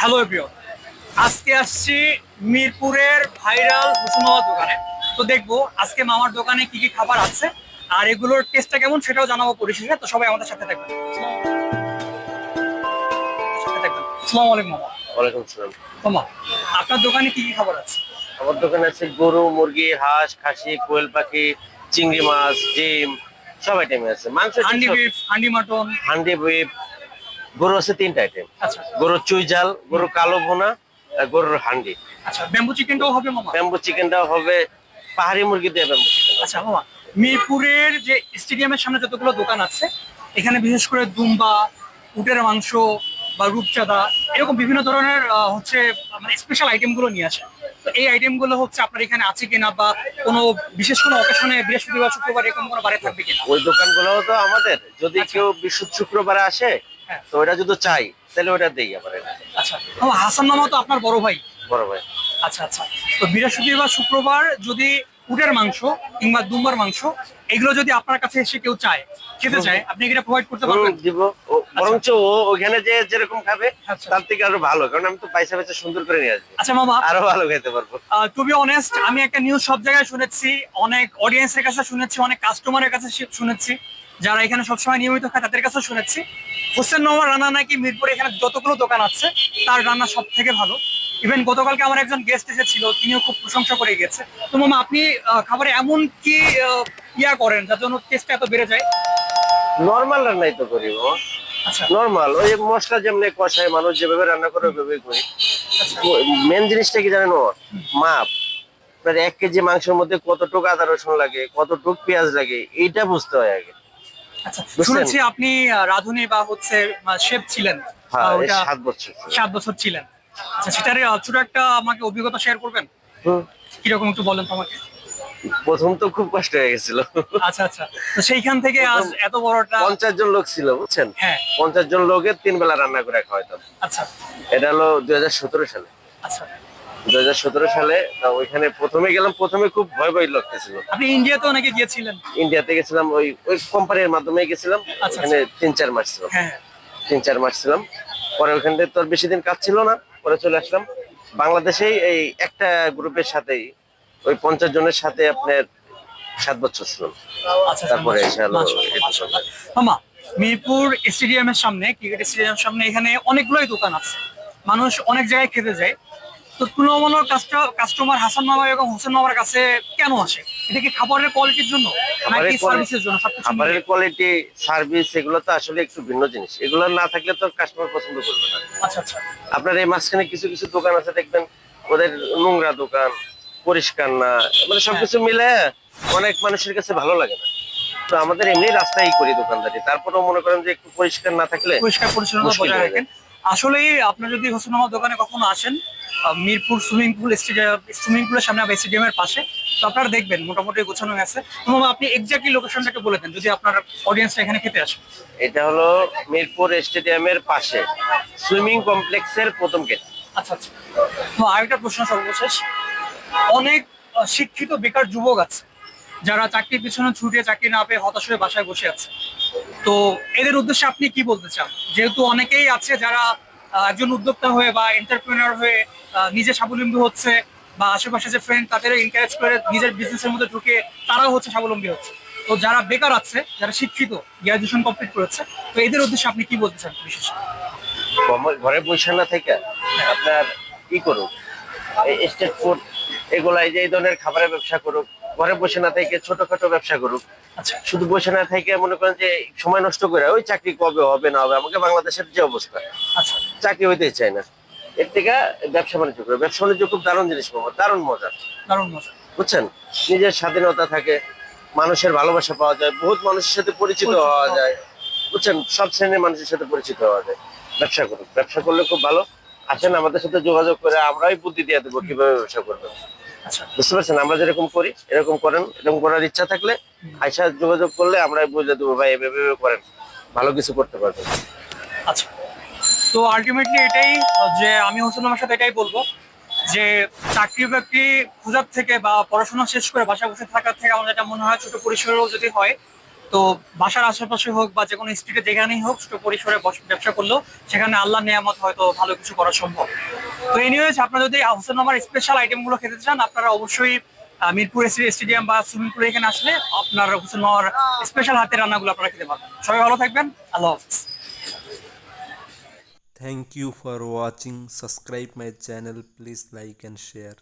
Hello everyone. আজকে আসছি মিরপুরের ভাইরাল হুসুমাওয়া দোকানে। তো দেখব আজকে মামার দোকানে কি কি খাবার আছে আর এগুলোর টেস্টটা কেমন সেটাও জানাব পরিশেষে। তো সবাই আমাদের সাথে থাকবেন। সাথে থাকবেন। আসসালামু আলাইকুম মামা। ওয়ালাইকুম সালাম মামা আপনার দোকানে কি কি খাবার আছে? আমার দোকানে আছে গরু মুরগি হাঁস খাসি কোয়েল পাখি চিংড়ি মাছ ডিম সব আইটেম আছে। মাংস handi beef handi mutton. Handi beef গরু আছে তিনটা আইটেম আচ্ছা। গরুর চুই জাল গরুর কালো ভুনা আর গরুর হান্ডি। আচ্ছা ব্যাম্বু চিকেনটাও হবে মামা? ব্যাম্বু চিকেনটাও হবে পাহাড়ি মুরগি দিয়ে ব্যাম্বু চিকেন আচ্ছা মামা মিরপুরের যে স্টেডিয়ামের সামনে যতগুলো দোকান আছে এখানে বিশেষ করে দুম্বা উটের মাংস বা রূপচাঁদা এরকম বিভিন্ন ধরনের হচ্ছে মানে স্পেশাল আইটেমগুলো নিয়ে আসে। তো এই আইটেমগুলো হচ্ছে আপনার এখানে আছে কিনা বা কোনো বিশেষ কোনো অকেশনে বৃহস্পতিবার শুক্রবার এরকম কোনো বারে থাকবে কিনা? ওই দোকানগুলো তো আমাদের। যদি আচ্ছা। কেউ বিশুদ্ধ শুক্রবারে আসে। তো ওটা যদি চাই তাহলে ওটা দেই আবার আচ্ছা হাসান মামা তো আপনার বড় ভাই। বড় ভাই। আচ্ছা আচ্ছা। তো বৃহস্পতিবার শুক্রবার যদি উটের মাংস কিংবা দুম্বার মাংস এগুলো যদি আপনার কাছে এসে কেউ চায় খেতে চায় আপনি এটা প্রোভাইড করতে পারবেন? দিব। ও বরঞ্চ ও ওখানে যে যেরকম খাবে আচ্ছা। তার থেকে আরও ভালো কারণ আমি তো পয়সা পয়সা সুন্দর করে নিয়ে আসব। আচ্ছা মামা। আরও ভালো খেতে পারব। টু বি অনেস্ট আমি একটা নিউজ সব জায়গায় শুনেছি অনেক অডিয়েন্সের কাছে শুনেছি অনেক কাস্টমারের কাছে শুনেছি। যারা এখানে সবসময় নিয়মিত খায় তাদের কাছেও শুনেছি। হোসেন নোমার রান্না নাকি মিরপুরে এখানে যতগুলো দোকান আছে তার রান্না সব থেকে ভালো। ইভেন গতকালকে আমার একজন গেস্ট এসেছিল তিনিও খুব প্রশংসা করে গেছে তো মামা আপনি খাবারে এমন কি ইয়া করেন যার জন্য টেস্টটা এত বেড়ে যায়? নর্মাল রান্নাই তো করি আচ্ছা। নর্মাল ওই মশলা যেমনি কষায় মানুষ যেভাবে রান্না করে ওইভাবেই করি। মেন জিনিসটা কি জানেন ওর মাপ। আপনার এক কেজি মাংসের মধ্যে কতটুকু আদা রসুন লাগে কতটুকু পেঁয়াজ লাগে এইটা বুঝতে হয় আগে। আচ্ছা? শুনেছি আপনি রাঁধুনি বা হচ্ছে শেফ ছিলেন। হ্যাঁ ওটা সাত বছর সাত বছর ছিলেন। আচ্ছা সেটার ছোট একটা আমাকে অভিজ্ঞতা শেয়ার করবেন? কীরকম একটু বলেন তো আমাকে। প্রথম তো খুব কষ্ট হয়ে গেছিল। আচ্ছা আচ্ছা। তো সেইখান থেকে আজ এত বড়টা পঞ্চাশ জন লোক ছিল বুঝছেন? হ্যাঁ। পঞ্চাশ জন লোকের তিন বেলা রান্না করে খাওয়াইতাম আচ্ছা। এটা হলো দুই হাজার সতেরো সালে। আচ্ছা। দুই হাজার সতেরো সালে ওইখানে প্রথমে গেলাম প্রথমে খুব ভয় ভয় লাগতেছিল। আপনি ইন্ডিয়াতে অনেকে গিয়েছিলেন? ইন্ডিয়াতে গেছিলাম ওই ওই কোম্পানির মাধ্যমে গেছিলাম আচ্ছা, ওখানে তিন চার মাস ছিলাম। হ্যাঁ। তিন চার মাস ছিলাম। পরে ওখান থেকে তো বেশি দিন কাজ ছিল না পরে চলে আসলাম। বাংলাদেশেই এই একটা গ্রুপের সাথেই ওই পঞ্চাশ জনের সাথে আপনার সাত বছর ছিলাম। আচ্ছা তারপরে। মামা মিরপুর স্টেডিয়ামের সামনে ক্রিকেট স্টেডিয়ামের সামনে এখানে অনেকগুলোই দোকান আছে। মানুষ অনেক জায়গায় খেতে যায়। তো তুলনামূলক কাস্টমার হাসান মামা এবং হোসেন মামার কাছে কেন আসে? এটা কি খাবারের কোয়ালিটির জন্য? নাকি সার্ভিসের জন্য? খাবারের কোয়ালিটি সার্ভিস এগুলো তো আসলে একটু ভিন্ন জিনিস। এগুলো না থাকলে তো কাস্টমার পছন্দ করবে না। আচ্ছা আচ্ছা। আপনার এই মাঝখানে কিছু কিছু দোকান আছে দেখবেন ওদের নোংরা দোকান পরিষ্কার না মানে সবকিছু মিলে অনেক মানুষের কাছে ভালো লাগে না। তো আমাদের এমনি রাস্তায় করি দোকানদারি। তারপরেও মনে করেন যে একটু পরিষ্কার না থাকলে পরিষ্কার বজায় রাখেন। আসলেই আপনার যদি হোসেন মামার দোকানে কখনো আসেন Mirpur swimming pool stadium swimming পুলের সামনে বা স্টেডিয়ামের পাশে তো আপনারা দেখবেন মোটামুটি গোছানো তো মামা আপনি এক্স্যাক্টলি লোকেশনটাকে বলে দেন যদি আপনার অডিয়েন্সটা এখানে খেতে আসে। এটা হলো মিরপুর স্টেডিয়ামের পাশে সুইমিং কমপ্লেক্সের প্রথম গেট। আচ্ছা আচ্ছা। তো আরেকটা প্রশ্ন সর্বশেষ। অনেক শিক্ষিত বেকার যুবক আছে যারা চাকরির পিছনে ছুটে চাকরি না পেয়ে হতাশ হয়ে বাসায় বসে আছে। তো এদের উদ্দেশ্যে আপনি কি বলতে চান? যেহেতু অনেকেই আছে যারা একজন উদ্যোক্তা হয়ে বা এন্টারপ্রিনার হয়ে নিজে স্বাবলম্বী হচ্ছে বা আশেপাশে যে ফ্রেন্ড তাদের এনকারেজ করে নিজের বিজনেসের মধ্যে ঢুকে তারাও হচ্ছে স্বাবলম্বী হচ্ছে। তো যারা বেকার আছে, যারা শিক্ষিত গ্রাজুয়েশন কমপ্লিট করেছে, তো এদের উদ্দেশ্যে আপনি কি বলতে চান বিশেষ? ঘর- বসে না থেকে আপনার ই করুক? স্টেট ফুড এগুলা এই যে এই ধরনের খাবারের ব্যবসা করুক ঘরে বসে না থেকে ছোটখাটো ব্যবসা করুক। আচ্ছা। শুধু বসে না থেকে মনে করেন যে সময় নষ্ট করে ওই চাকরি কবে হবে না হবে আমাকে বাংলাদেশের যে অবস্থা। আচ্ছা। চাকরি হইতেই চায় না। এর থেকে ব্যবসা বাণিজ্য করে। ব্যবসা বাণিজ্য খুব দারুণ জিনিস পাবো দারুণ মজা। দারুণ মজা। বুঝছেন? নিজের স্বাধীনতা থাকে মানুষের ভালোবাসা পাওয়া যায় বহুত মানুষের সাথে পরিচিত হওয়া যায়। বুঝছেন? সব শ্রেণির মানুষের সাথে পরিচিত হওয়া যায়। ব্যবসা করুন ব্যবসা করলে খুব ভালো। আসেন আমাদের সাথে যোগাযোগ করে আমরাই বুদ্ধি দিয়ে দেবো কীভাবে ব্যবসা করবেন। বুঝতে পারছেন? আমরা যেরকম করি এরকম করেন এরকম করার ইচ্ছা থাকলে আইসা যোগাযোগ করলে আমরা বুঝে দেবো ভাই এভাবে করেন। ভালো কিছু করতে পারবেন। আচ্ছা। তো আলটিমেটলি এটাই যে আমি হোসেন আমার সাথে এটাই বলব যে চাকরি বাকরি খোঁজার থেকে বা পড়াশোনা শেষ করে বাসা বসে থাকার থেকে আমার যেটা মনে হয় ছোট পরিসরেও যদি হয় তো বাসার আশেপাশে হোক বা যে কোনো স্ট্রিটে যেখানেই হোক ছোট পরিসরে ব্যবসা করলেও সেখানে আল্লাহ নিয়ামত হয়তো ভালো কিছু করা সম্ভব তো এনিওয়েজ আপনারা যদি হোসেন মামার স্পেশাল আইটেমগুলো খেতে চান, আপনারা অবশ্যই মিরপুর স্টেডিয়াম বা সুইমিং পুলে এখানে আসলে আপনার হোসেন মামার স্পেশাল হাতের রান্নাগুলো আপনারা খেতে পারবেন সবাই ভালো থাকবেন আল্লাহ হাফিজ Thank you for watching. Subscribe my channel. Please like and share.